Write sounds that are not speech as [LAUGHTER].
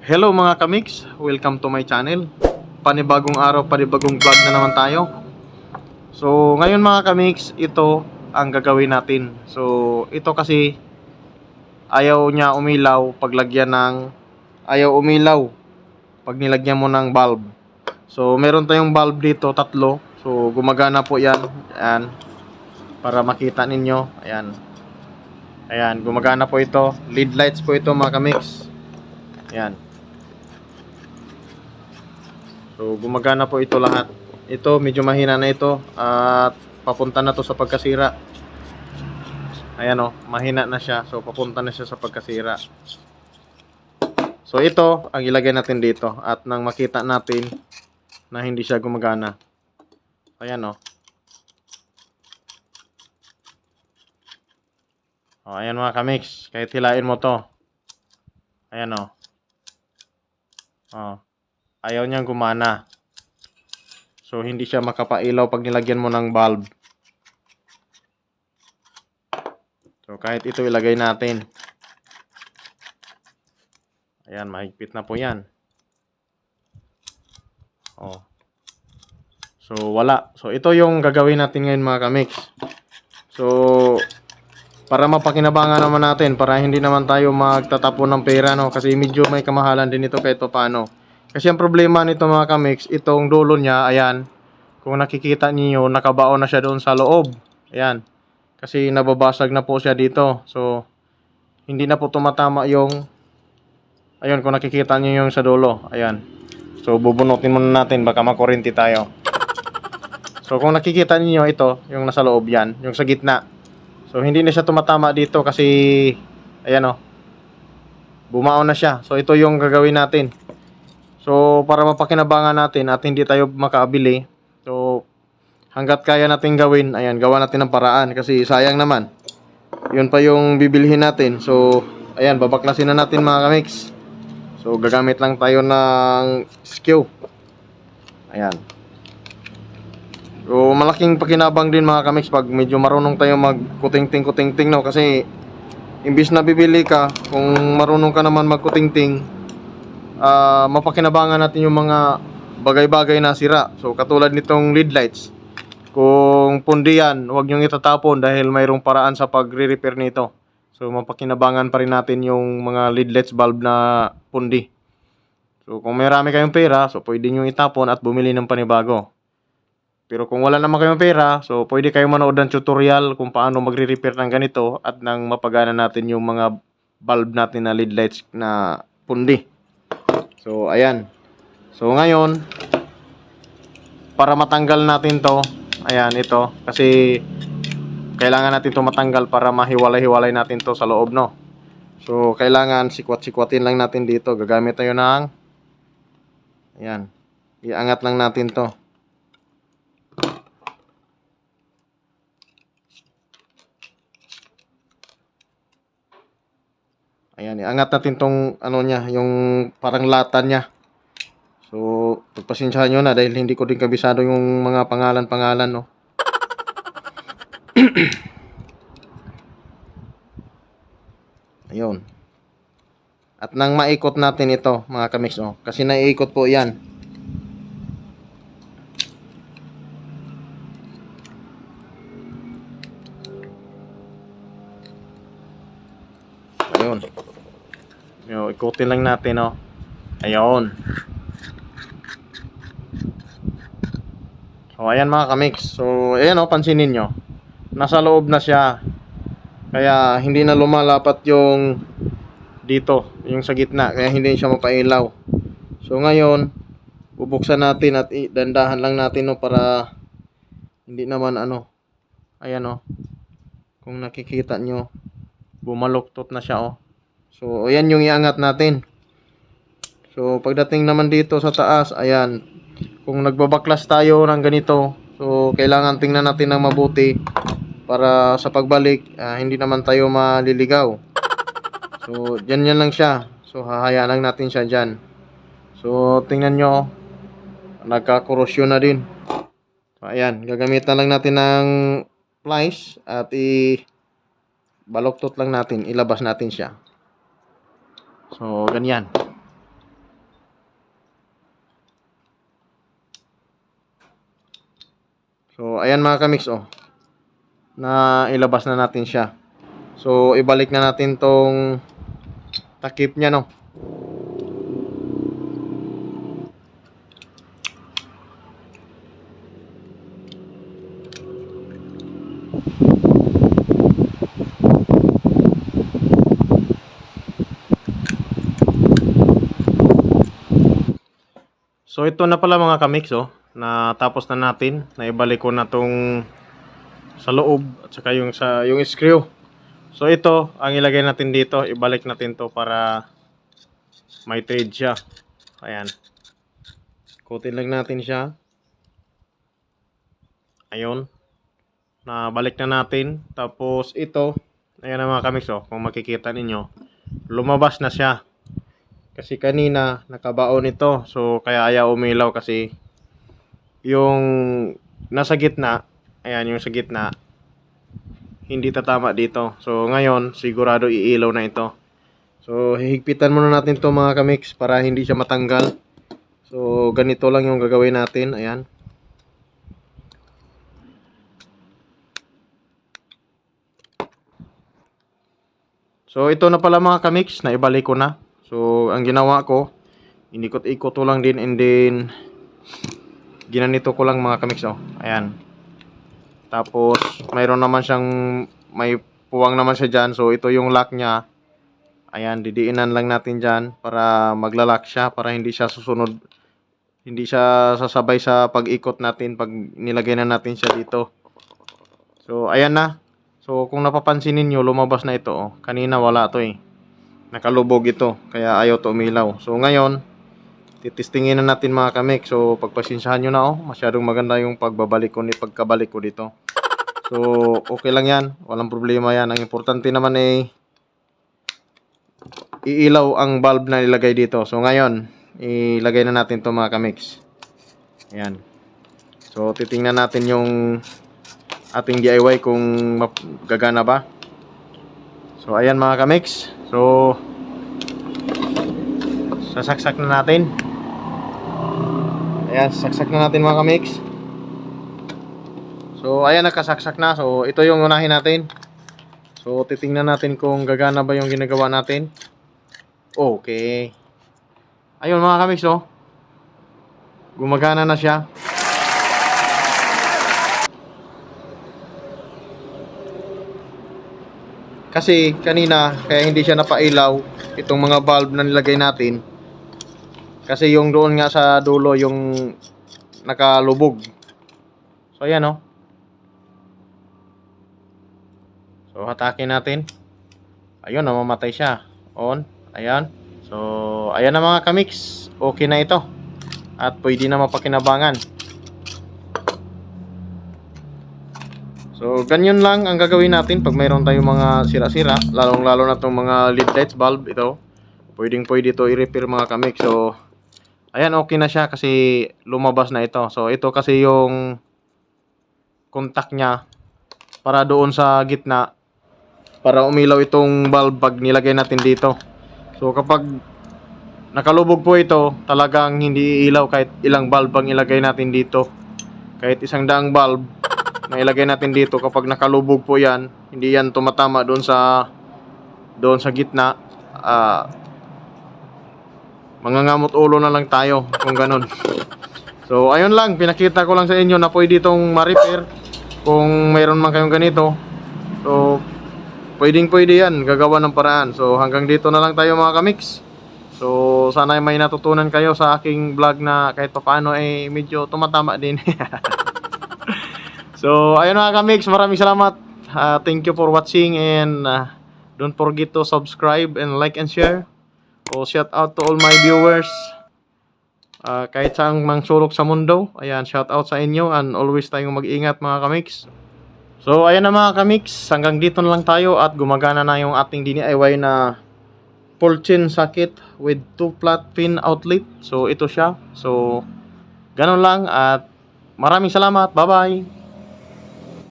Hello mga kamix, welcome to my channel. Panibagong araw, panibagong vlog na naman tayo. So, ngayon mga kamix, ito ang gagawin natin. So, ito kasi ayaw niya umilaw paglagyan ng ayaw umilaw pag nilagyan mo ng bulb. So, meron tayong bulb dito, tatlo. So, gumagana po 'yan. Ayan. Para makita ninyo. Ayan. Ayan, gumagana po ito. Lead lights po ito mga kamix. Ayan. So, gumagana po ito lahat. Ito, medyo mahina na ito. At papunta na to sa pagkasira. Ayan o, mahina na siya. So, papunta na siya sa pagkasira. So, ito, ang ilagay natin dito. At nang makita natin na hindi siya gumagana. Ayan o. O, ayan mga kamix. Kahit hilain mo to. Ayan o. O. Ayaw niyang gumana. So, hindi siya makapailaw pag nilagyan mo ng bulb. So, kahit ito ilagay natin. Ayan, mahigpit na po yan. Oh. So, wala. So, ito yung gagawin natin ngayon mga kamix. So, para mapakinabangan naman natin, para hindi naman tayo magtatapon ng pera, no? Kasi medyo may kamahalan din ito kahit paano. Kasi ang problema nito mga kamix, itong dulo niya, ayan, kung nakikita niyo nakabaon na siya doon sa loob. Ayan. Kasi nababasag na po siya dito. So, hindi na po tumatama yung, ayun, kung nakikita niyo yung sa dulo. Ayan. So, bubunutin muna natin, baka makurinti tayo. So, kung nakikita niyo ito, yung nasa loob yan, yung sa gitna. So, hindi na siya tumatama dito kasi, ayan o, bumaon na siya. So, ito yung gagawin natin. So, para mapakinabangan natin at hindi tayo makabili, so, hanggat kaya natin gawin, ayan, gawa natin ng paraan kasi sayang naman. Yun pa yung bibilhin natin. So, ayan, babaklasin na natin mga kamix. So, gagamit lang tayo ng skew. Ayan. So, malaking pakinabang din mga kamix pag medyo marunong tayo magkuting-ting-kuting-ting, no? Kasi, imbis na bibili ka, kung marunong ka naman magkuting-ting, ah mapakinabangan natin yung mga bagay-bagay na sira. So, katulad nitong lead lights. Kung pundi yan, huwag niyong itatapon dahil mayroong paraan sa pagre-repair nito. So, mapakinabangan pa rin natin yung mga lead lights bulb na pundi. So, kung marami kayong pera, so pwede nyo itapon at bumili ng panibago. Pero kung wala naman kayong pera, so pwede kayong manood ng tutorial kung paano magre-repair ng ganito at nang mapagana natin yung mga bulb natin na lead lights na pundi. So, ayan. So, ngayon, para matanggal natin to, ayan, ito, kasi kailangan natin to matanggal para mahiwalay-hiwalay natin to sa loob, no? So, kailangan sikwat-sikwatin lang natin dito. Gagamit tayo ng, ayan, iangat lang natin to. Ayan, iangat natin tong ano niya, yung parang lata niya. So, pagpasensyahan nyo na dahil hindi ko din kabisado yung mga pangalan-pangalan, no. [CLEARS THROAT] Ayun. At nang maikot natin ito, mga kamix, no. Kasi naiikot po yan. Ayun. Yo, ikutin lang natin, no. Ayun. So, ayan mga kamix. So, ayan o, pansinin nyo. Nasa loob na siya. Kaya, hindi na lumalapat yung dito, yung sa gitna. Kaya, hindi siya mapailaw. So, ngayon, bubuksan natin at dandahan lang natin no, para hindi naman ano. Ayan o. Kung nakikita nyo, bumaluktot na siya o. So, ayan yung iangat natin. So, pagdating naman dito sa taas, ayan, kung nagbabaklas tayo ng ganito, so kailangan tingnan natin ng mabuti para sa pagbalik, ah, hindi naman tayo maliligaw. So, dyan yan lang siya. So, hahayaan lang natin siya dyan. So, tingnan nyo, nagkakorosyon na din. So, ayan, gagamitan lang natin ng plies at i baloktot lang natin, ilabas natin siya. So, ganyan. So, ayan mga kamix, oh. Na ilabas na natin siya. So, ibalik na natin tong takip niya, no. So ito na pala mga kamix oh, na tapos na natin, na ibalik ko na tong sa loob at saka yung sa yung screw. So ito, ang ilagay natin dito, ibalik natin to para may thread siya. Ayan. Kutin lang natin siya. Ayun. Na balik na natin. Tapos ito, ayan na mga kamix oh, kung makikita ninyo, lumabas na siya. Kasi kanina nakabaon ito. So kaya ayaw umilaw kasi yung nasa gitna, ayan yung sa gitna, hindi tatama dito. So ngayon sigurado iilaw na ito. So hihigpitan muna natin to mga kamix para hindi siya matanggal. So ganito lang yung gagawin natin. Ayan. So ito na pala mga kamix, na ibalik ko na. So ang ginawa ko, inikot-ikot ko lang din and then ginanito ko lang mga kamix oh. Ayan. Tapos mayroon naman siyang may puwang naman siya dyan. So ito yung lock niya. Ayan, didiinan lang natin dyan para maglalak siya para hindi siya susunod. Hindi siya sasabay sa pag-ikot natin pag nilagay na natin siya dito. So ayan na. So kung napapansin ninyo, lumabas na ito oh. Kanina wala to eh. Nakalubog ito kaya ayaw to umilaw. So ngayon, titistingin na natin mga kamik. So pagpasensyahan nyo na oh. Masyadong maganda yung pagbabalik ko ni pagkabalik ko dito. So okay lang yan. Walang problema yan. Ang importante naman ay iilaw ang bulb na ilagay dito. So ngayon, ilagay na natin to mga kamix. Ayan. So titingnan natin yung ating DIY kung gagana ba. So ayan mga kamix. So sasaksak na natin. Ayan, sasaksak na natin mga kamix. So ayan nakasaksak na. So ito yung unahin natin. So titingnan natin kung gagana ba yung ginagawa natin. Okay. Ayun mga kamix oh. Gumagana na siya. Kasi kanina kaya hindi siya napailaw itong mga valve na nilagay natin. Kasi yung doon nga sa dulo yung nakalubog. So ayan oh. So hatakin natin. Ayun, namamatay siya. On. Ayan. So, ayan na mga kamix. Okay na ito. At pwede na mapakinabangan. So, ganyan lang ang gagawin natin pag mayroon tayong mga sira-sira. Lalong-lalo na itong mga lead lights bulb. Ito. Pwedeng pwede ito i-repair mga kamix. So, ayan okay na siya kasi lumabas na ito. So, ito kasi yung contact niya para doon sa gitna para umilaw itong bulb pag nilagay natin dito. So kapag nakalubog po ito, talagang hindi iilaw kahit ilang bulb ang ilagay natin dito. Kahit isang daang bulb na ilagay natin dito kapag nakalubog po 'yan, hindi yan tumatama doon sa doon sa gitna. Ah mangangamot ulo na lang tayo kung ganun. So ayun lang, pinakita ko lang sa inyo na pwede itong ma-repair kung mayroon man kayong ganito. So pwedeng pwede yan, gagawa ng paraan. So hanggang dito na lang tayo mga kamix. So sana may natutunan kayo sa aking vlog na kahit paano ay eh, medyo tumatama din. [LAUGHS] so ayun mga kamix, maraming salamat. Uh, thank you for watching and uh, don't forget to subscribe and like and share. So shout out to all my viewers. Uh, kahit saang mang sulok sa mundo. Ayan, shout out sa inyo and always tayong mag-ingat mga kamix. So, ayan na mga kamix. Hanggang dito na lang tayo at gumagana na yung ating DIY na full chin socket with two flat pin outlet. So, ito siya. So, ganun lang at maraming salamat. Bye-bye!